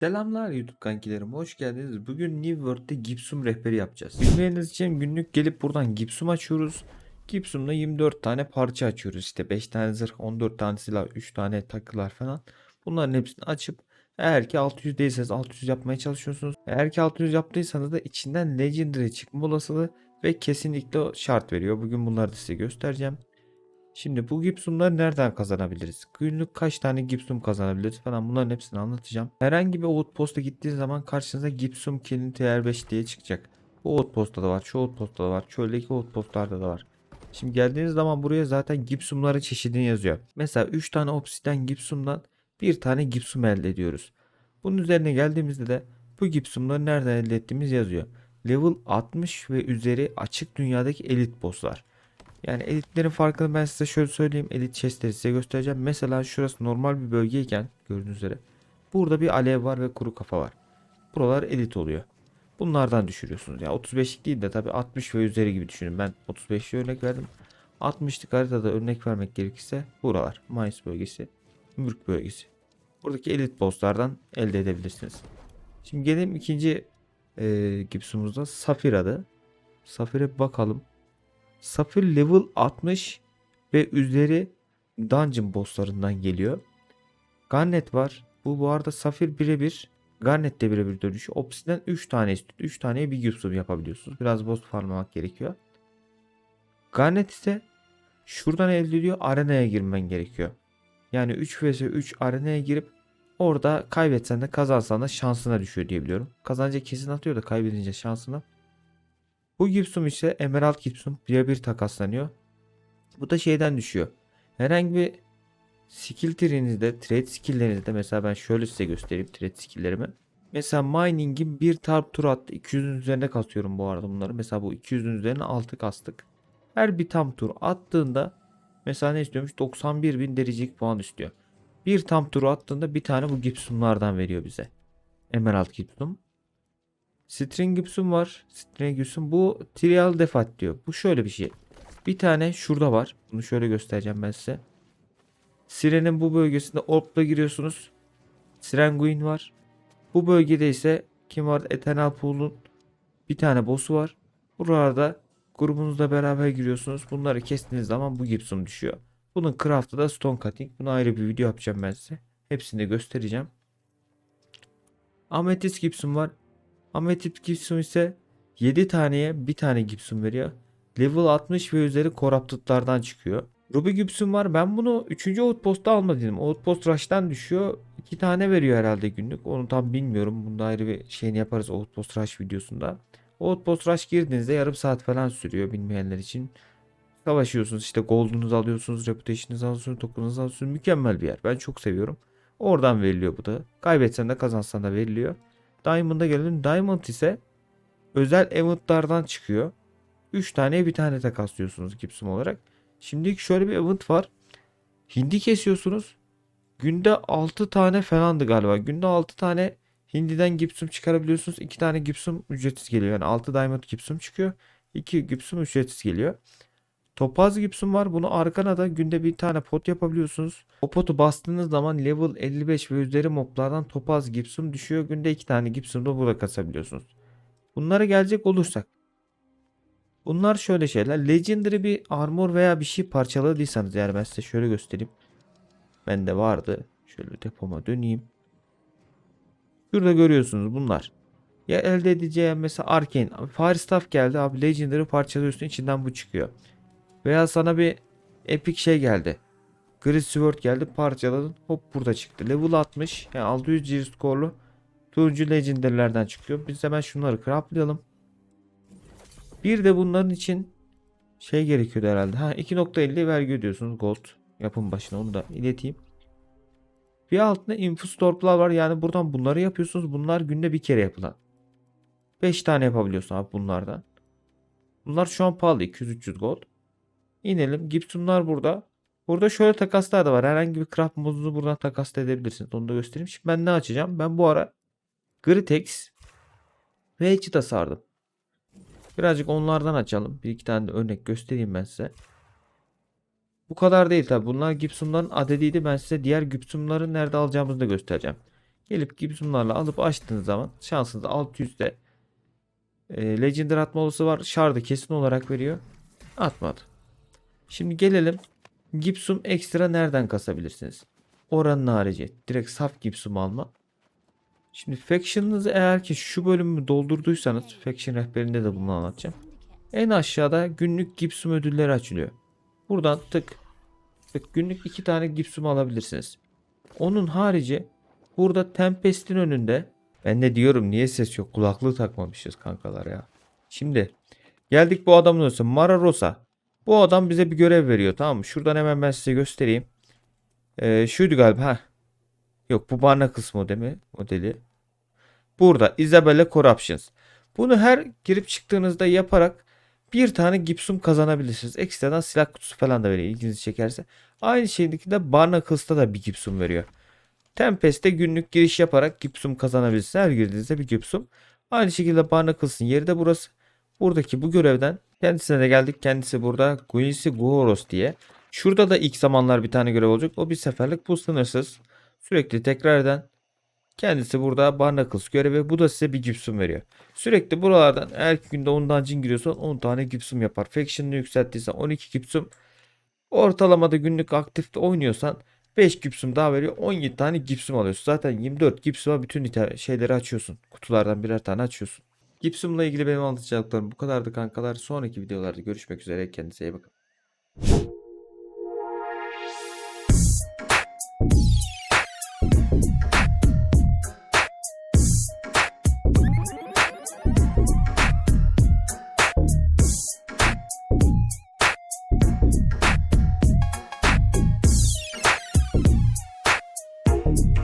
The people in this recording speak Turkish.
Selamlar YouTube kankilerim, hoş geldiniz. Bugün New World'de Gipsum rehberi yapacağız. Bilmeyeniniz için günlük gelip buradan Gipsum açıyoruz. Gipsum'da 24 tane parça açıyoruz. İşte 5 tane zırh, 14 tane silah, 3 tane takılar falan. Bunların hepsini açıp eğer ki 600 değilseniz 600 yapmaya çalışıyorsunuz. Eğer ki 600 yaptıysanız da içinden Legendary çıkma olasılığı ve kesinlikle şart veriyor. Bugün bunları da size göstereceğim. Şimdi bu gipsumları nereden kazanabiliriz? Günlük kaç tane gipsum kazanabiliriz falan bunların hepsini anlatacağım. Herhangi bir outpost'a gittiğiniz zaman karşınıza gipsum kilini TR5 diye çıkacak. Bu outpost'ta da var, şu outpost'ta da var, çöldeki outpost'larda da var. Şimdi geldiğiniz zaman buraya zaten gipsumların çeşidini yazıyor. Mesela 3 tane obsidian gipsumdan bir tane gipsum elde ediyoruz. Bunun üzerine geldiğimizde de bu gipsumları nereden elde ettiğimiz yazıyor. Level 60 ve üzeri açık dünyadaki elit bosslar. Yani elitlerin farkını ben size şöyle söyleyeyim. Elit chestleri size göstereceğim. Mesela şurası normal bir bölgeyken gördüğünüz üzere. Burada bir alev var ve kuru kafa var. Buralar elit oluyor. Bunlardan düşürüyorsunuz. Ya 35'lik değil de tabii 60 ve üzeri gibi düşünün. Ben 35'li örnek verdim. 60'lık haritada örnek vermek gerekirse buralar. Mayıs bölgesi, Mürk bölgesi. Buradaki elit bosslardan elde edebilirsiniz. Şimdi gelelim ikinci e, gipsumuzda Safir adı. Safir'e bakalım. Safir level 60 ve üzeri dungeon bosslarından geliyor. Garnet var. Bu bu arada Safir birebir Garnet de birebir dönüşü. Obsidian 3 tane istiyor. 3 taneye bir gipsum yapabiliyorsunuz. Biraz boss farmlamak gerekiyor. Garnet ise şuradan elde ediyor. Arenaya girmen gerekiyor. Yani 3 vs 3 arenaya girip orada kaybetsen de kazansan da şansına düşüyor diyebiliyorum. Kazanınca kesin atıyor da kaybedince şansına. Bu gipsum ise emerald gipsum birebir takaslanıyor. Bu da şeyden düşüyor. Herhangi bir skill tree'nizde, trade skill'lerinizde mesela ben şöyle size göstereyim trade skill'lerimi. Mesela mining'in bir tarp tur attı. 200'ün üzerinde kasıyorum bu arada bunları. Mesela bu 200'ün üzerine 6 kastık. Her bir tam tur attığında mesela ne istiyormuş? 91 bin derecelik puan istiyor. Bir tam turu attığında bir tane bu gipsumlardan veriyor bize. Emerald gipsum. String Gibson var. String Gibson bu trial defat diyor. Bu şöyle bir şey. Bir tane şurada var. Bunu şöyle göstereceğim ben size. Siren'in bu bölgesinde Orp'la giriyorsunuz. Sirenguin var. Bu bölgede ise kim var? Eternal Pool'un bir tane boss'u var. Buralarda grubunuzla beraber giriyorsunuz. Bunları kestiğiniz zaman bu Gibson düşüyor. Bunun craft'ı da Stone Cutting. Buna ayrı bir video yapacağım ben size. Hepsini de göstereceğim. Amethyst Gibson var. Amethyst Gibson ise 7 taneye bir tane Gibson veriyor. Level 60 ve üzeri Corrupted'lardan çıkıyor. Ruby Gibson var. Ben bunu 3. Outpost'ta almadım. Outpost Rush'tan düşüyor. 2 tane veriyor herhalde günlük. Onu tam bilmiyorum. Bunda ayrı bir şeyini yaparız Outpost Rush videosunda. Outpost Rush girdiğinizde yarım saat falan sürüyor bilmeyenler için. Savaşıyorsunuz işte gold'unuzu alıyorsunuz, reputation'ınızı alıyorsunuz, token'ınızı alıyorsunuz. Mükemmel bir yer. Ben çok seviyorum. Oradan veriliyor bu da. Kaybetsen de kazansan da veriliyor. Diamond'a gelelim. Diamond ise özel eventlardan çıkıyor. 3 tane bir tane takaslıyorsunuz gipsum olarak. Şimdi şöyle bir event var. Hindi kesiyorsunuz. Günde 6 tane falandı galiba. Günde 6 tane hindiden gipsum çıkarabiliyorsunuz. 2 tane gipsum ücretsiz geliyor. Yani 6 diamond gipsum çıkıyor. 2 gipsum ücretsiz geliyor. Topaz gipsum var. Bunu arkana da günde bir tane pot yapabiliyorsunuz. O potu bastığınız zaman level 55 ve üzeri moblardan topaz gipsum düşüyor. Günde 2 tane gipsum da burada kasabiliyorsunuz. Bunlara gelecek olursak. Bunlar şöyle şeyler. Legendary bir armor veya bir şey parçaladıysanız yani ben size şöyle göstereyim. Bende vardı. Şöyle depoma döneyim. Şurada görüyorsunuz bunlar. Ya elde edeceğim mesela Arcane. Fire Staff geldi abi Legendary parçalıyorsun içinden bu çıkıyor. Veya sana bir epic şey geldi. Grid Sword geldi parçaladın hop burada çıktı. Level 60 yani 600 G skorlu turuncu legendary'lerden çıkıyor. Biz hemen şunları craftlayalım. Bir de bunların için şey gerekiyordu herhalde. Ha 2.50 vergi ödüyorsunuz gold yapım başına onu da ileteyim. Bir altında infostorplar var yani buradan bunları yapıyorsunuz. Bunlar günde bir kere yapılan. 5 tane yapabiliyorsun abi bunlardan. Bunlar şu an pahalı 200-300 gold. İnelim. Gibson'lar burada. Burada şöyle takaslar da var. Herhangi bir craft modunu buradan takas edebilirsiniz. Onu da göstereyim. Şimdi ben ne açacağım? Ben bu ara Gritex ve Cheetah sardım. Birazcık onlardan açalım. Bir iki tane de örnek göstereyim ben size. Bu kadar değil tabi. Bunlar Gibson'ların adediydi. Ben size diğer Gibson'ları nerede alacağımızı da göstereceğim. Gelip gipsumlarla alıp açtığınız zaman şansınız 600'de e, Legendary atma olası var. Shard'ı kesin olarak veriyor. Atmadı. Şimdi gelelim. Gipsum ekstra nereden kasabilirsiniz? Oranın harici. Direkt saf gipsum alma. Şimdi faction'ınızı eğer ki şu bölümü doldurduysanız faction rehberinde de bunu anlatacağım. En aşağıda günlük gipsum ödülleri açılıyor. Buradan tık tık günlük iki tane gipsum alabilirsiniz. Onun harici burada Tempest'in önünde ben de diyorum niye ses yok kulaklığı takmamışız kankalar ya. Şimdi geldik bu adamın önüne Mara Rosa. Bu adam bize bir görev veriyor tamam mı? Şuradan hemen ben size göstereyim. Ee, şuydu galiba. Heh. Yok bu Barnacles modemi, modeli. Burada Isabella Corruptions. Bunu her girip çıktığınızda yaparak bir tane gipsum kazanabilirsiniz. Ekstradan silah kutusu falan da veriyor ilginizi çekerse. Aynı şeydeki de Barnacles'ta da bir gipsum veriyor. Tempest'te günlük giriş yaparak gipsum kazanabilirsiniz. Her girdiğinizde bir gipsum. Aynı şekilde Barnacles'ın yeri de burası. Buradaki bu görevden kendisine de geldik. Kendisi burada Guinsi Guoros diye. Şurada da ilk zamanlar bir tane görev olacak. O bir seferlik bu sınırsız. Sürekli tekrar eden Kendisi burada Barnacles görevi. Bu da size bir gipsum veriyor. Sürekli buralardan eğer ki günde 10 dungeon giriyorsan 10 tane gipsum yapar. Faction'ını yükselttiysen 12 gipsum. Ortalamada günlük aktifte oynuyorsan 5 gipsum daha veriyor. 17 tane gipsum alıyorsun. Zaten 24 gipsuma bütün şeyleri açıyorsun. Kutulardan birer tane açıyorsun. Gipsumla ilgili benim anlatacaklarım bu kadardı kankalar. Sonraki videolarda görüşmek üzere. Kendinize iyi bakın.